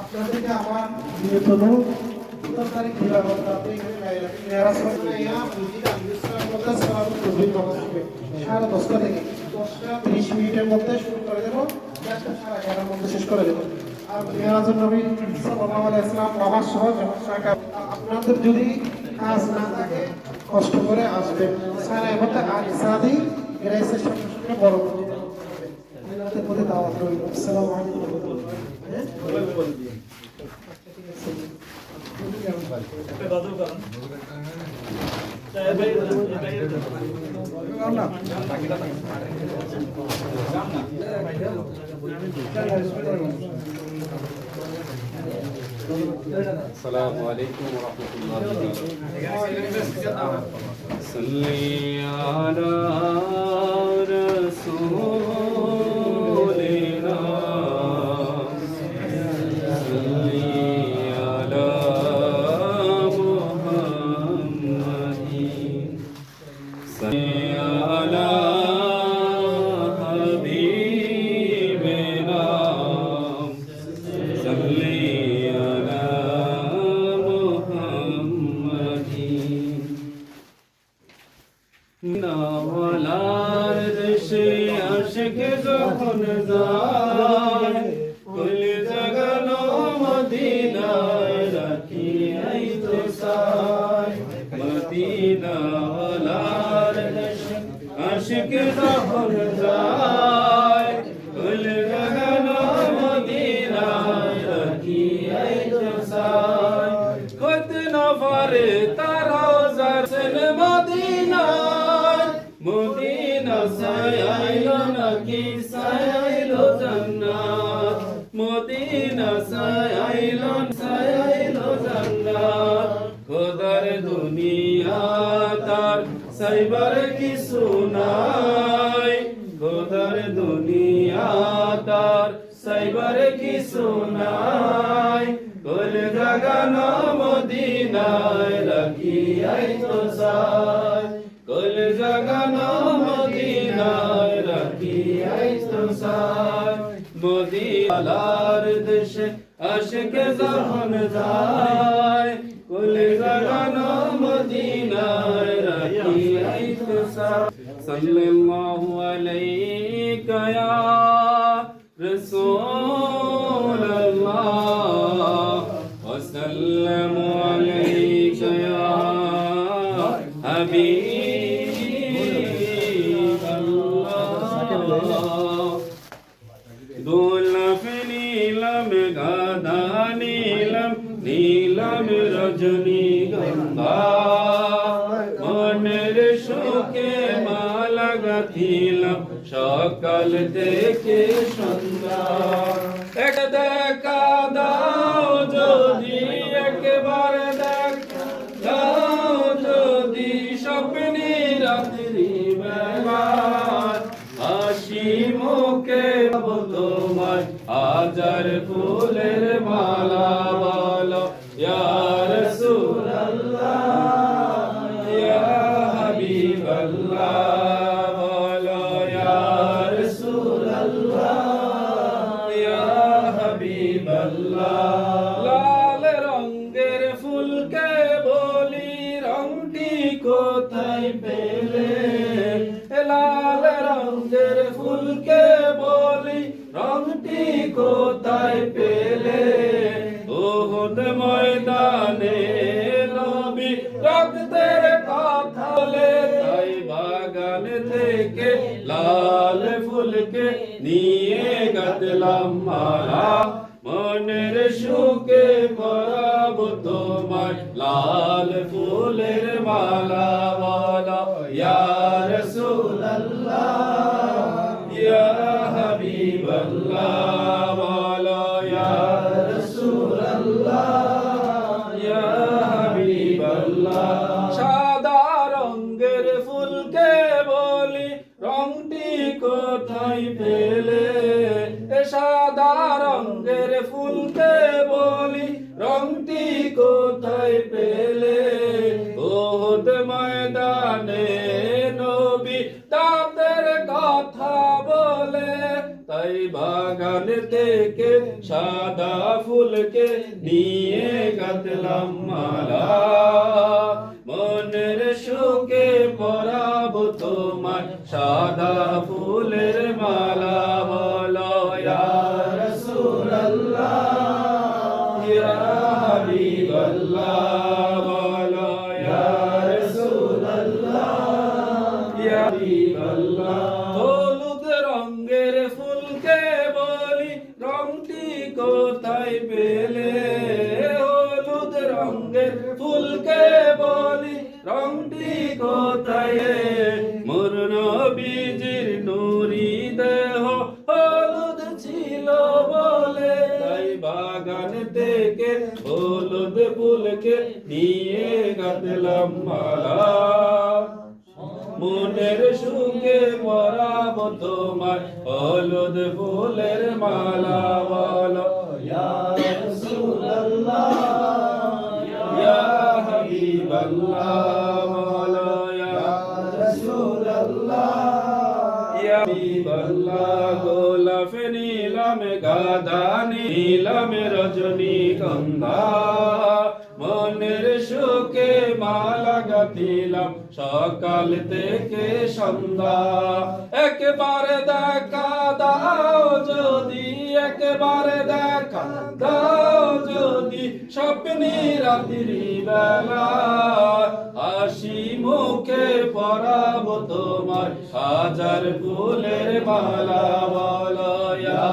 আপনাদেরকে আমার সতেরো তারিখ খোলা হবে আপনি এখানে গায়ে রাখেন মেরাজ করবেন ইয়া দশটা থেকে দশটা তিরিশ মিনিটের মধ্যে শুরু আর মেরাজুল নবী সাল্লাল্লাহু আলাইহি ইসলাম নামাজ সহজ আপনাদের যদি কাজ না থাকে, কষ্ট করে আসবেন সারা এবার আল সাদি গ্রাইসের সামনে বড় প্রতি দাওয়াত রইল। আসসালামু আলাইকুম। السلام عليكم ورحمة الله وبركاته صل على নাওয়ালার দেশে আশিক যখন যায় কুল জাগানো মদিনায় রাখি আই তো সাই দেশে আশিক যখন যায়। কুল জাগানো মদিনায় রাখি আই তো সাই কত নফরে তারা জারসেন মদিনায়। মদিনা সায়াইলো নাকি সায়াইলো জান্নাত। মদিনা সায়াইলো জান্নাত। খোদার দুনিয়া সাইবার কিছু নাই। খোদার দুনিয়া তার সাইবার কিছু নাই। কোল জাগানো মদিনায় রাখি আই তো সাই কোল জাগানো মদিনায় রাখি আই তো সাই মদিনার দেশে আশকে যখন যায়। কোল জাগানো মদিনায় صلى الله عليك يا رسول الله وسلم عليك يا حبيب الله دول في نيلم غدا نيلم نيلم رجني گندا মালা গাথিলাম সকাল থেকে সন্ধ্যা এক দেখা দাও যদি, একবার দেখা দাও যদি, স্বপ্নে রাত্রি বেলায়। হাসি মুখে তোমার হাজার ফুলের মালা। লাল রঙের ফুলকে বলি রংটি কোথায় পেলে? লাল রঙের ফুলকে বলি রংটি কোথায় পেলে? থেকে লাল ফুলকে নিয়ে গাতলাম মারা মনের সুখে পরাব তোমার লাল ফুলের মালা বলা ইয়া রাসূলুল্লাহ, ইয়া হাবিবাল্লাহ। নবী তাদের কথা বলে, তাই বাগান থেকে সাদা ফুলকে নিয়ে গাতলাম মালা। মনের সুখে পরাব তোমার সাদা ফুলের হলুদ রঙের ফুলকে বলি, রংটি কোথায় পেলে? হলুদ রঙের ফুলকে বলি, রংটি কোথায় মোর নবীজির নুরি দেহ হলুদ ছিল বলে। তাই বাগান থেকে হলুদ ফুলকে নিয়ে গাতলাম মালা। মনের সুখে পরাব তোমার হলুদ ফুলের মালা বলো। গোলাপ নীলাম গাদা নীলাম রজনী গন্ধা গাতিলাম সকাল থেকে সন্ধ্যা। একবারে দেখা দাও যদি, একবারে দেখা দাও যদি, স্বপ্নে রাত্রি বেলা। হাসি মুখে পরাব তোমার হাজার ফুলের মালা বলো, ইয়া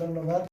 ধন্যবাদ।